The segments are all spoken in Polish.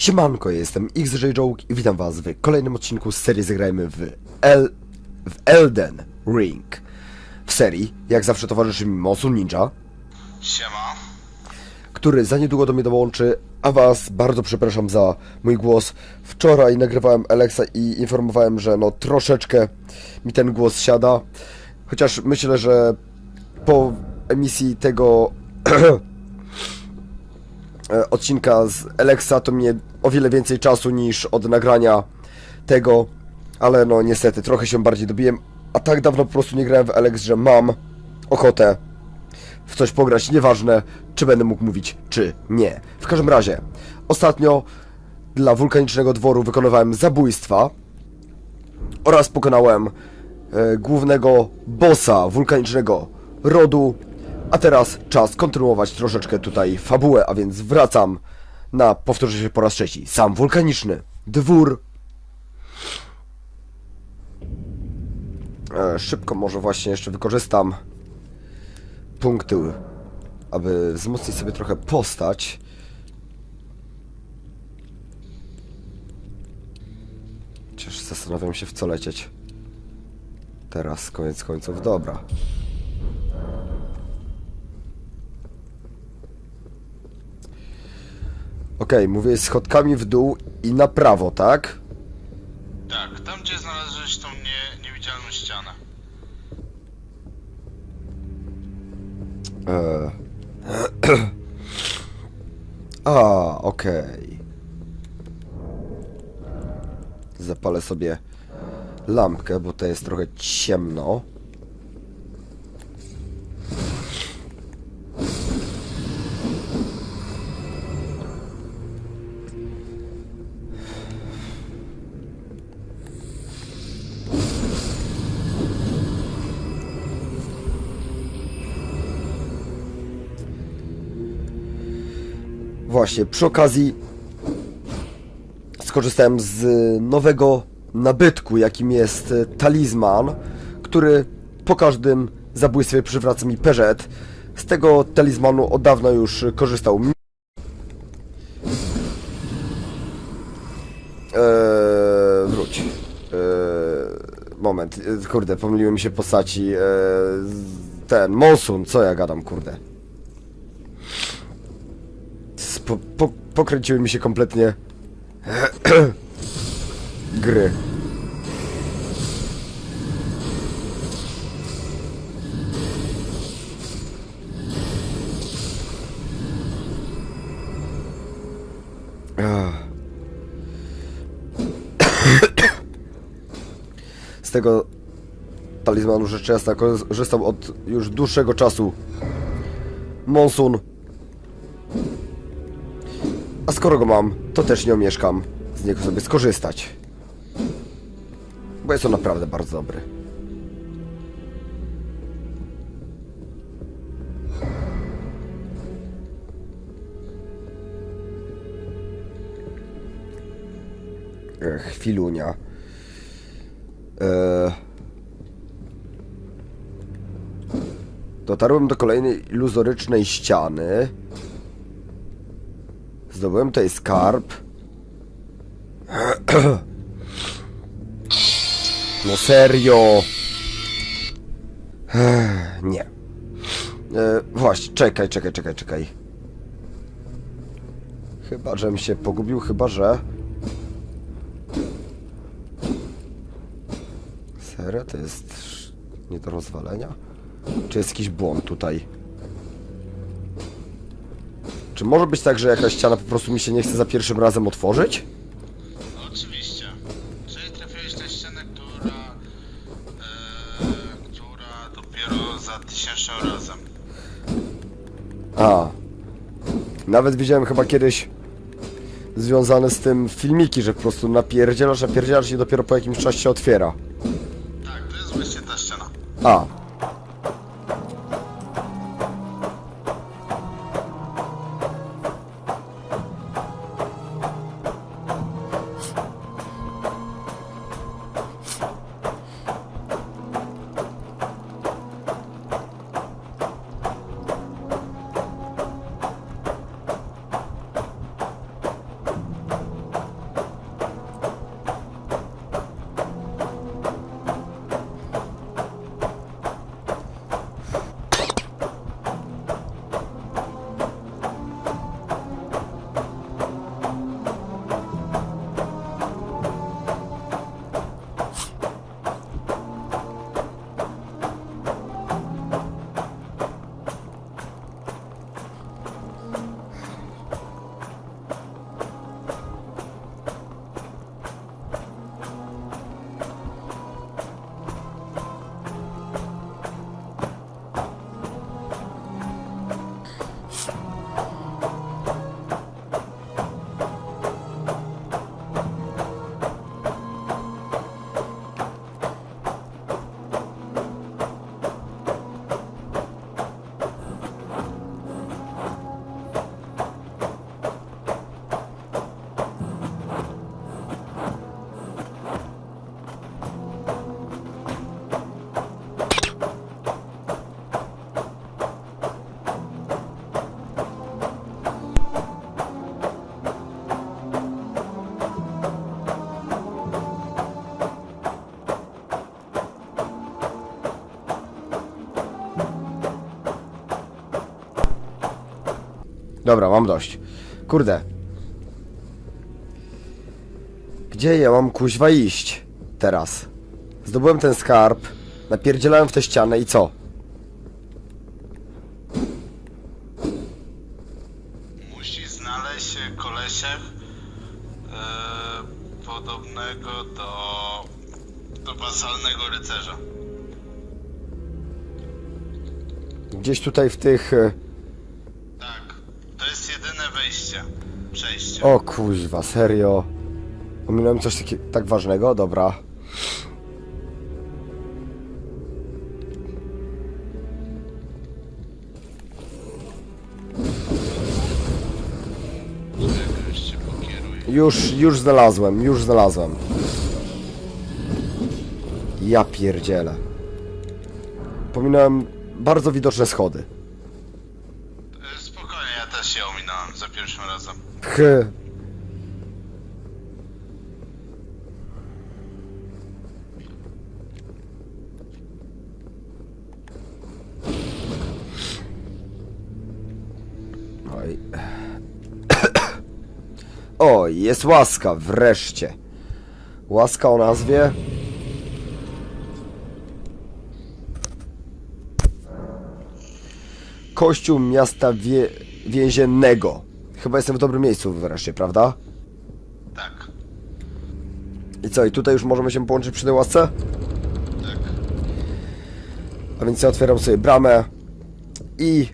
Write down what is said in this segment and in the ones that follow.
Siemanko, jestem XJ Joke i witam was w kolejnym odcinku z serii Zagrajmy w, El... w Elden Ring. W serii, jak zawsze towarzyszy mi Mosun Ninja, Siema. który za niedługo do mnie dołączy, a was bardzo przepraszam za mój głos. Wczoraj nagrywałem Alexa i informowałem, że no troszeczkę mi ten głos siada, chociaż myślę, że po emisji tego odcinka z Alexa to mnie o wiele więcej czasu niż od nagrania tego, ale no niestety trochę się bardziej dobiłem, a tak dawno po prostu nie grałem w Alex, że mam ochotę w coś pograć, nieważne czy będę mógł mówić, czy nie. W każdym razie, ostatnio dla wulkanicznego dworu wykonywałem zabójstwa oraz pokonałem e, głównego bossa wulkanicznego rodu, a teraz czas kontynuować troszeczkę tutaj fabułę, a więc wracam na, powtórzę się po raz trzeci, sam wulkaniczny dwór. E, szybko może właśnie jeszcze wykorzystam punkty, aby wzmocnić sobie trochę postać. Chociaż zastanawiam się w co lecieć. Teraz koniec końców, dobra. Okej, mówię schodkami w dół i na prawo, tak? Tak, tam gdzie znalazłeś tą nie, niewidzialną ścianę. Eee. A, okej. Zapalę sobie lampkę, bo to jest trochę ciemno. Właśnie, przy okazji skorzystałem z nowego nabytku, jakim jest talizman, który po każdym zabójstwie przywraca mi peżet. Z tego talizmanu od dawna już korzystał. Eee, wróć. Eee, moment, e, kurde, pomyliły mi się postaci. Eee, ten, Monsun, co ja gadam, kurde. Po, po, pokręciły mi się kompletnie gry. Z tego talizmanu rzecz jasna od już dłuższego czasu. Monsun a skoro go mam, to też nie omieszkam z niego sobie skorzystać. Bo jest on naprawdę bardzo dobry. Chwilunia. E... Dotarłem do kolejnej iluzorycznej ściany. Zdobyłem tutaj skarb. No serio. Nie. E, właśnie, czekaj, czekaj, czekaj, czekaj. Chyba, żem się pogubił, chyba, że... Serio? To jest nie do rozwalenia? Czy jest jakiś błąd tutaj? Czy może być tak, że jakaś ściana po prostu mi się nie chce za pierwszym razem otworzyć? Oczywiście. Czyli trafiłeś na ścianę, która... E, która dopiero za tysięcznym razem. A. Nawet widziałem chyba kiedyś związane z tym filmiki, że po prostu napierdzielasz, napierdzielasz i dopiero po jakimś czasie się otwiera. Tak, to jest właśnie ta ściana. A. Dobra, mam dość. Kurde. Gdzie ja mam kuźwa iść? Teraz. Zdobyłem ten skarb, napierdzielałem w tę ścianę i co? Musi znaleźć kolesia e, podobnego do, do basalnego rycerza. Gdzieś tutaj w tych... e, to jest jedyne wejście, przejście. O kuźwa, serio? Ominąłem coś takiego, tak ważnego? Dobra. Już, już znalazłem, już znalazłem. Ja pierdzielę. Pominąłem bardzo widoczne schody. E, Spokojnie, ja też się ominąłem za pierwszym Oj. Jest łaska, wreszcie. Łaska o nazwie. Kościół miasta wie, więziennego. Chyba jestem w dobrym miejscu wreszcie, prawda? Tak, I co, i tutaj już możemy się połączyć przy tej łasce? tak. A więc ja otwieram sobie bramę i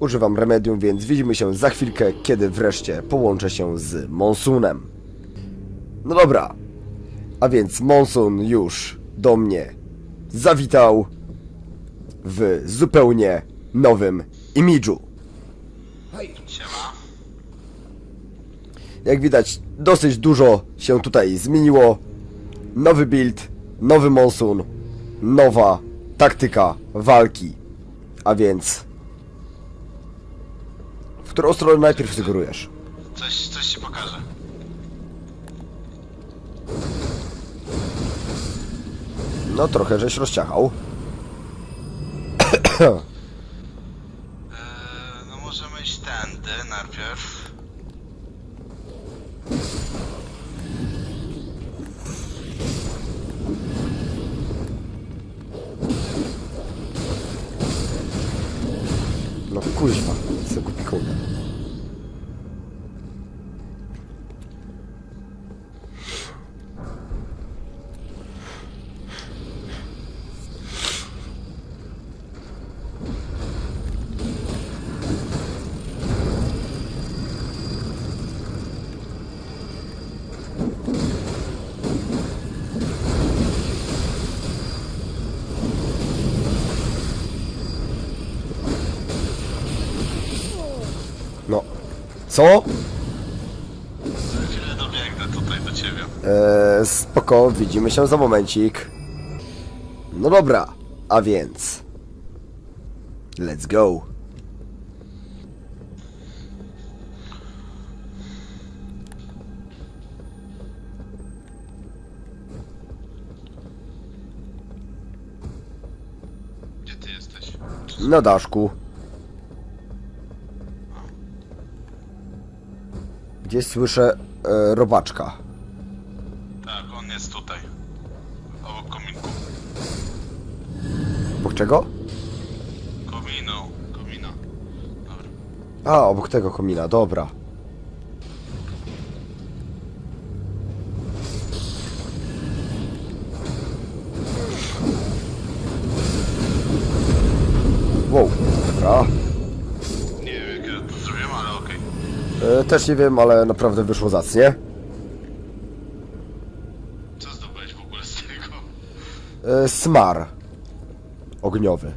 używam remedium, więc widzimy się za chwilkę, kiedy wreszcie połączę się z Monsunem. No dobra, a więc Monsun już do mnie zawitał w zupełnie nowym imidżu. Siema. Jak widać, dosyć dużo się tutaj zmieniło. Nowy build, nowy monsun, nowa taktyka walki. A więc... W którą stronę najpierw sugerujesz? Coś, coś ci pokażę. No trochę żeś rozciachał. E, no możemy iść tędy najpierw. No kuźwa, co kupi kurde. No. Co? Chwilę dobiegnę tutaj do ciebie. Eee, spoko, widzimy się za momencik. No dobra, a więc... Let's go. Gdzie ty jesteś? Na daszku. Gdzieś słyszę e, robaczka. Tak, on jest tutaj. Obok kominku. Obok czego? Kominu. Komina. Dobra. A, obok tego komina, dobra. Też nie wiem, ale naprawdę wyszło zacnie. Co zdobyłeś w ogóle z tego? E, smar. Ogniowy.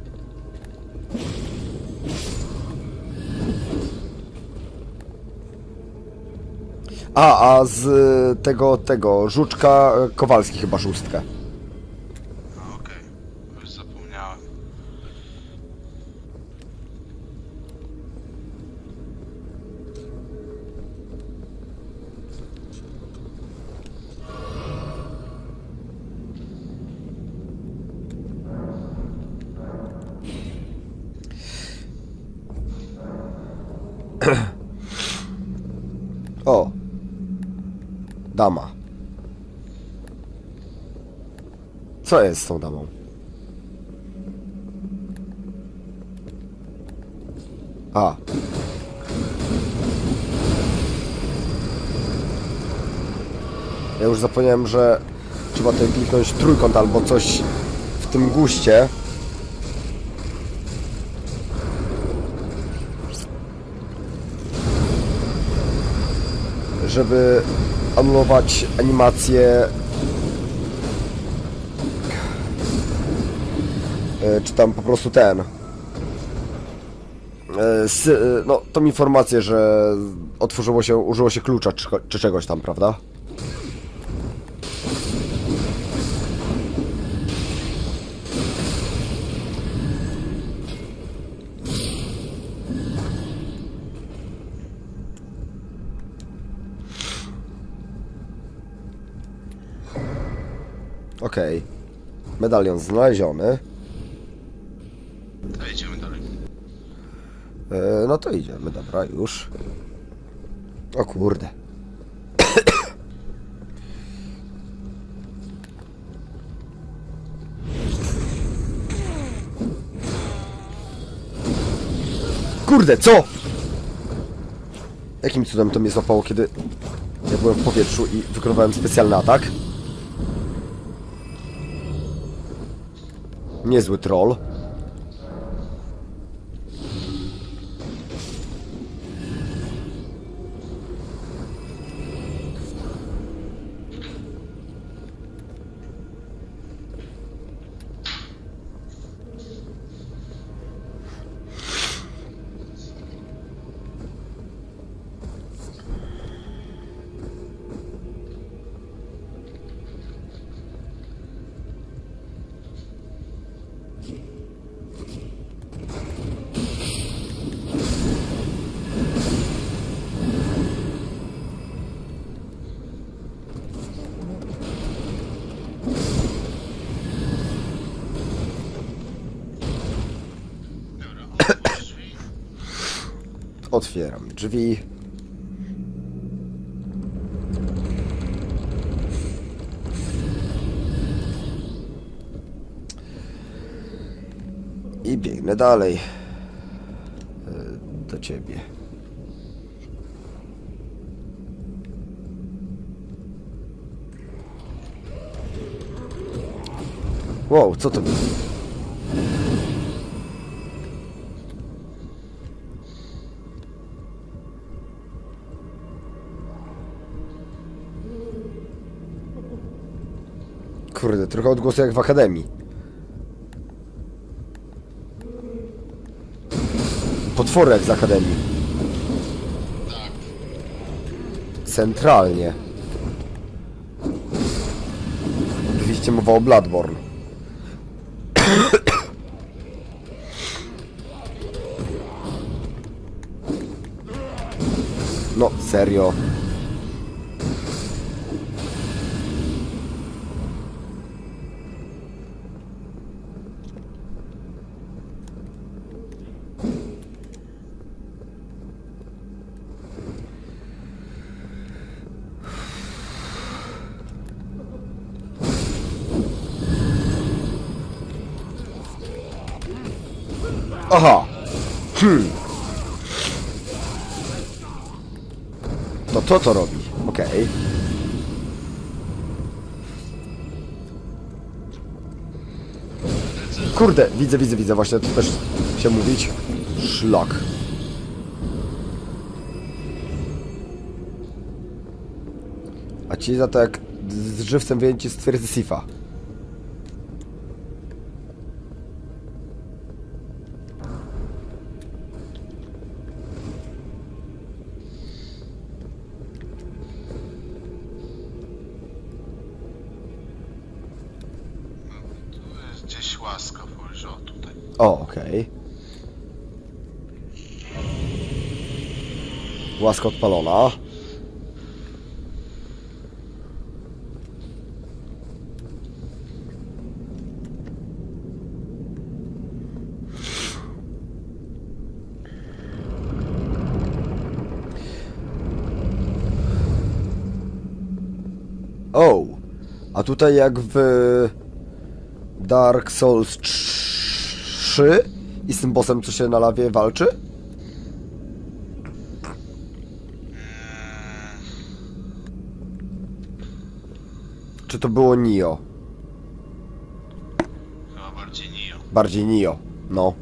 A, a z tego, tego, żuczka e, Kowalski chyba szóstkę. Dama. Co jest z tą damą? A. Ja już zapomniałem, że trzeba tutaj kliknąć trójkąt albo coś w tym guście. Żeby anulować animację E, czy tam po prostu ten e, e, no tą informację, że otworzyło się, użyło się klucza czy, czy czegoś tam, prawda? Okej. Medalion znaleziony. To idziemy dalej. E, no to idziemy, dobra, już. O kurde. Kurde, co? Jakim cudem to mnie złapało, kiedy ja byłem w powietrzu i wykonywałem specjalny atak? Niezły troll. Otwieram drzwi. I biegnę dalej. E, Do ciebie. Wow, co to było? Kurde, trochę odgłosy jak w akademii. Potwory jak z akademii. Centralnie. Oczywiście mowa o Bloodborne. No, serio. To to robi. Okej. Kurde, widzę, widzę, widzę. Właśnie to też się mówić. Szlak. A ci za to jak z żywcem wyjęci z twierdzy Sifa. O, okej. Łaska odpalona. O! A tutaj jak w Dark Souls 3 i z tym bossem, co się na lawie walczy? Czy to było Nio? Chyba bardziej Nio. Bardziej Nio, no.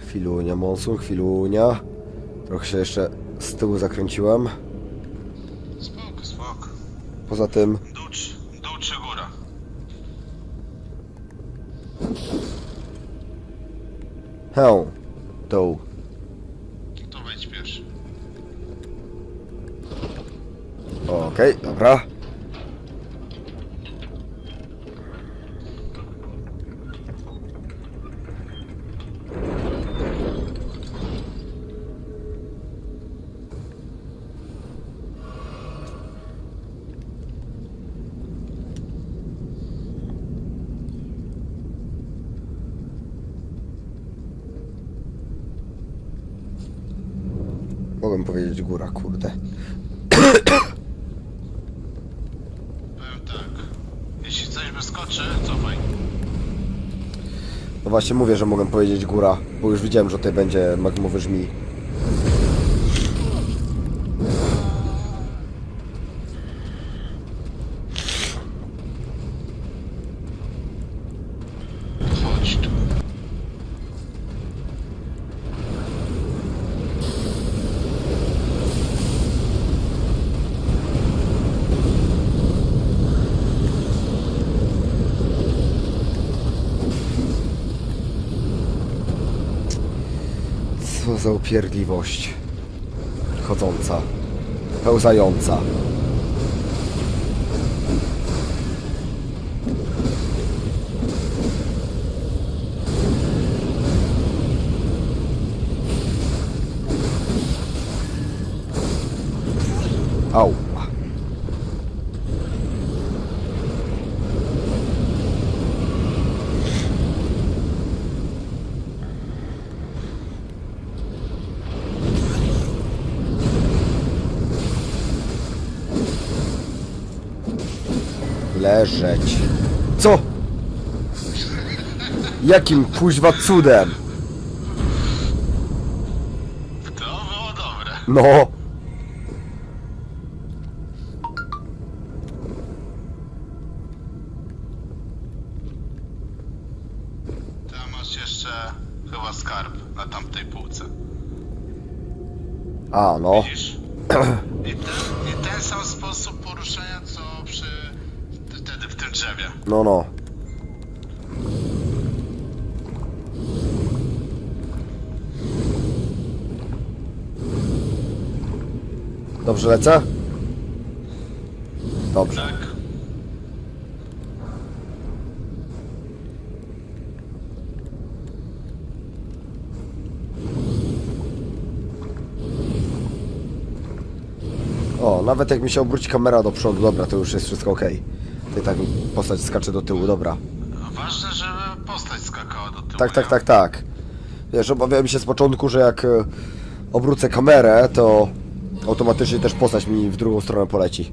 Chwilunia, Monsun, chwilunia. Trochę się jeszcze z tyłu zakręciłem. Spoko, spoko. Poza tym, Dół, czy- dół czy góra? hę, dół. To wejdź pierwszy. Okej, dobra. Mogłem powiedzieć góra, kurde. Powiem tak. Jeśli coś wyskoczy, cofaj. No właśnie mówię, że mogłem powiedzieć góra, bo już widziałem, że tutaj będzie magmowy żmi. Chodź tu. Co za upierdliwość. Chodząca. Pełzająca. Au. Leżeć. Co? Jakim kuźwa cudem? To było dobre. No. Tam masz jeszcze chyba skarb na tamtej półce. A, no. Widzisz? Drzewie. No, no. Dobrze lecę? Dobrze. Tak? O, nawet jak mi się obróci kamera do przodu, dobra, to już jest wszystko ok. Ty tak mi postać skacze do tyłu, dobra. Ważne, żeby postać skakała do tyłu. Tak, tak, tak, tak. Wiesz, obawiałem się z początku, że jak e, obrócę kamerę, to automatycznie też postać mi w drugą stronę poleci.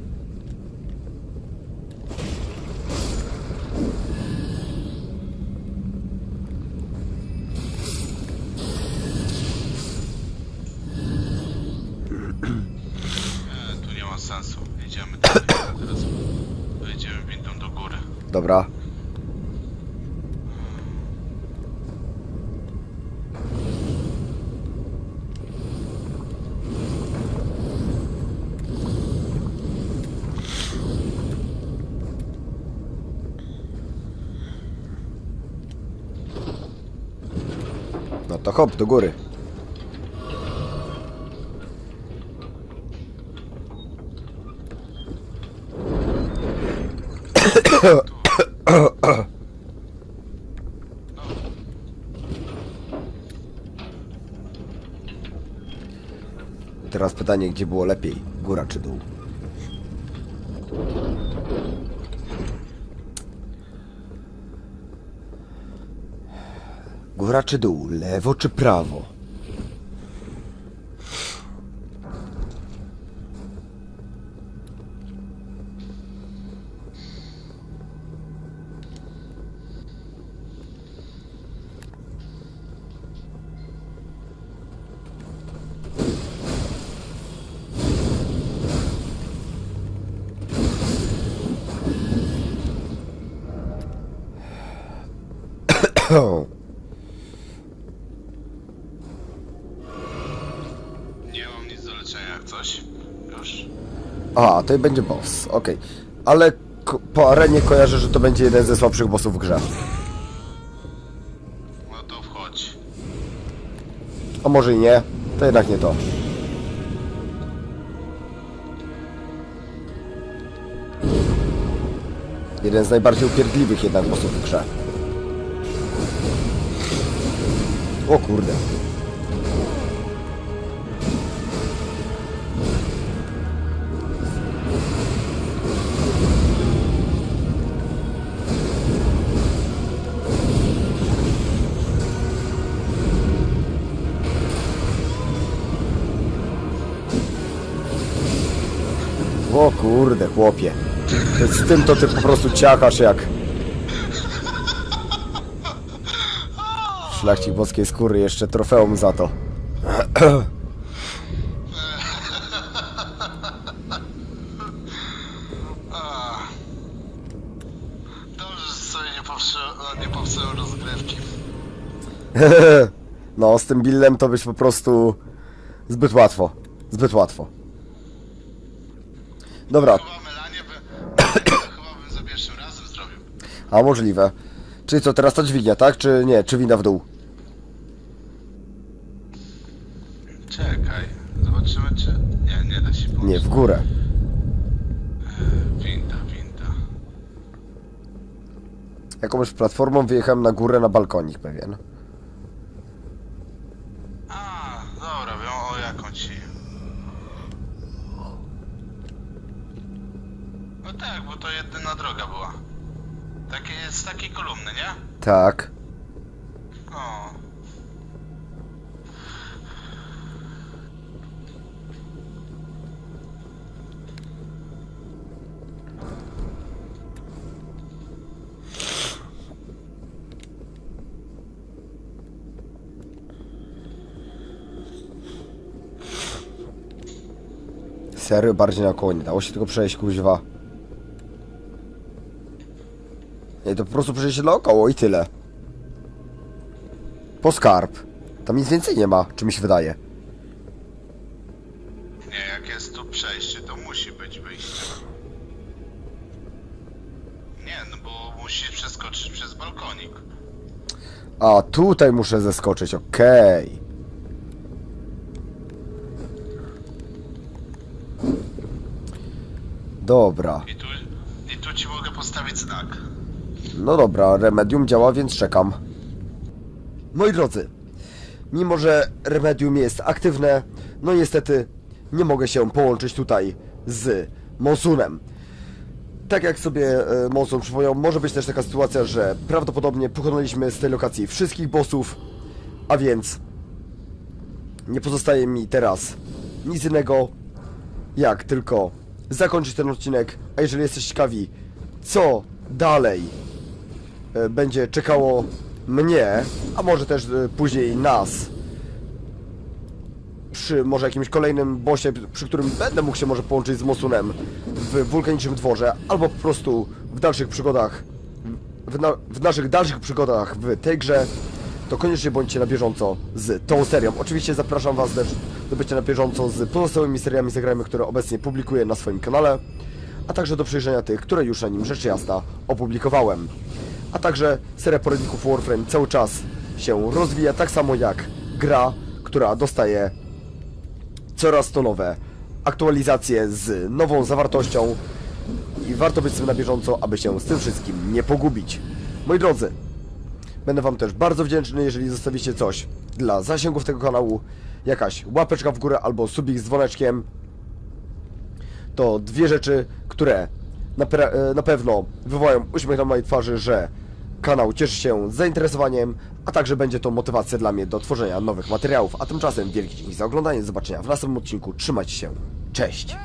E, tu nie ma sensu. Idziemy tam. Teraz wejdziemy windą do góry. Dobra. No to hop, do góry. Teraz gdzie było lepiej? Góra czy dół? Góra czy dół? Lewo czy prawo? Nie mam nic do leczenia jak coś. Już. A, to będzie boss, okej. Ale po arenie kojarzę, że to będzie jeden ze słabszych bossów w grze. No to wchodź. A może i nie? To jednak nie to. Jeden z najbardziej upierdliwych jednak bossów w grze. O kurde. O kurde, chłopie. Z tym to ty po prostu ciachasz jak... Szlachcik boskiej skóry, jeszcze trofeum za to. Dobrze, że sobie nie popsułem, nie popsułem rozgrywki. No, z tym Billem to byś po prostu... Zbyt łatwo. Zbyt łatwo. Dobra, Chyba Melanie by... chyba bym za pierwszym razem zrobił. a możliwe. Czyli co, teraz ta dźwignia, tak? Czy nie? Czy winda w dół? Czekaj. Zobaczymy czy... Nie, nie da się pomóc. Nie, w górę. Winda, winda. Jakąś platformą wyjechałem na górę na balkonik pewien. A, dobra, wiem o jaką ci. No tak, bo to jedyna droga była. Takie, z takiej kolumny, nie? Tak. O. Serio, bardziej na koło nie dało się tylko przejść, kuźwa. Nie, to po prostu przejść naokoło i tyle. Po skarb. Tam nic więcej nie ma, czy mi się wydaje. Nie, jak jest tu przejście, to musi być wyjście. Nie, no bo musisz przeskoczyć przez balkonik. A, tutaj muszę zeskoczyć, okej. Dobra. I tu, I tu ci mogę postawić znak. No dobra, remedium działa, więc czekam. Moi drodzy, mimo że remedium jest aktywne, no niestety nie mogę się połączyć tutaj z Monsunem. Tak jak sobie e, Monsun przypomniał, może być też taka sytuacja, że prawdopodobnie pokonaliśmy z tej lokacji wszystkich bossów, a więc nie pozostaje mi teraz nic innego, jak tylko zakończyć ten odcinek, a jeżeli jesteście ciekawi, co dalej będzie czekało mnie, a może też e, później nas, przy może jakimś kolejnym bossie, przy którym będę mógł się może połączyć z Mosunem w wulkanicznym dworze, albo po prostu w dalszych przygodach, w, na, w naszych dalszych przygodach w tej grze, to koniecznie bądźcie na bieżąco z tą serią. Oczywiście zapraszam Was też do bycia na bieżąco z pozostałymi seriami zagrajmy, które obecnie publikuję na swoim kanale, a także do przejrzenia tych, które już na nim rzecz jasna opublikowałem. A także seria poradników Warframe cały czas się rozwija, tak samo jak gra, która dostaje coraz to nowe aktualizacje z nową zawartością i warto być z tym na bieżąco, aby się z tym wszystkim nie pogubić. Moi drodzy, będę Wam też bardzo wdzięczny, jeżeli zostawicie coś dla zasięgów tego kanału, jakaś łapeczka w górę albo subik z dzwoneczkiem. To dwie rzeczy, które na, e, na pewno wywołają uśmiech na mojej twarzy, że kanał cieszy się zainteresowaniem, a także będzie to motywacja dla mnie do tworzenia nowych materiałów. A tymczasem wielki dzięki za oglądanie, zobaczenia w następnym odcinku. Trzymajcie się, cześć!